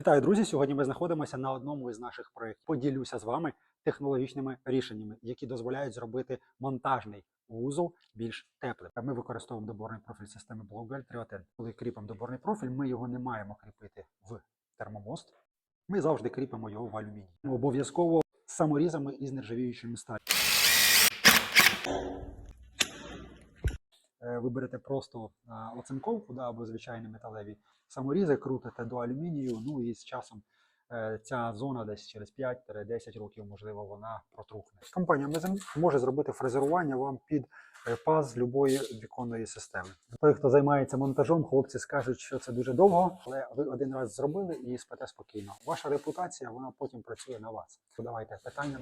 Вітаю, друзі! Сьогодні ми знаходимося на одному із наших проєктів. Поділюся з вами технологічними рішеннями, які дозволяють зробити монтажний вузол більш теплим. Ми використовуємо доборний профіль системи Blowgirl 3 Коли кріпимо доборний профіль, ми його не маємо кріпити в термомост. Ми завжди кріпимо його в алюміній. Обов'язково саморізами із нержавіючими сталі. Е, Ви берете просто а, оцинковку да, або звичайні металеві саморізи, крутите до алюмінію, ну і з часом е, ця зона десь через 5-10 років, можливо, вона протрухне. Компанія Мезен може зробити фрезерування вам під е, паз любої віконної системи. Той, хто займається монтажом, хлопці скажуть, що це дуже довго, але ви один раз зробили і спите спокійно. Ваша репутація вона потім працює на вас. Давайте питання.